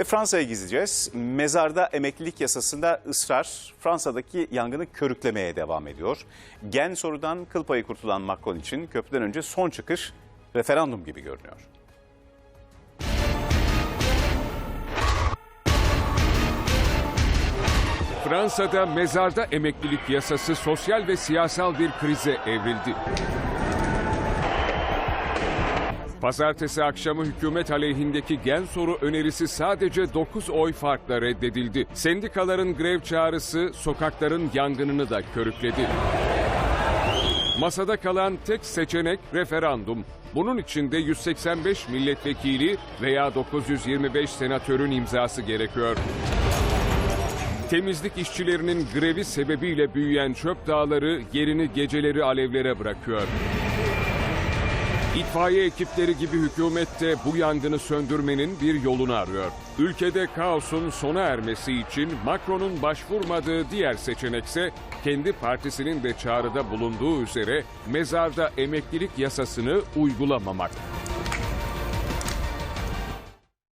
Ve Fransa'ya gideceğiz. Mezarda emeklilik yasasında ısrar Fransa'daki yangını körüklemeye devam ediyor. Gen sorudan kıl payı kurtulan Macron için köprüden önce son çıkış referandum gibi görünüyor. Fransa'da mezarda emeklilik yasası sosyal ve siyasal bir krize evrildi. Pazartesi akşamı hükümet aleyhindeki gen soru önerisi sadece 9 oy farkla reddedildi. Sendikaların grev çağrısı sokakların yangınını da körükledi. Masada kalan tek seçenek referandum. Bunun için de 185 milletvekili veya 925 senatörün imzası gerekiyor. Temizlik işçilerinin grevi sebebiyle büyüyen çöp dağları yerini geceleri alevlere bırakıyor. İtfaiye ekipleri gibi hükümet de bu yangını söndürmenin bir yolunu arıyor. Ülkede kaosun sona ermesi için Macron'un başvurmadığı diğer seçenekse kendi partisinin de çağrıda bulunduğu üzere mezarda emeklilik yasasını uygulamamak.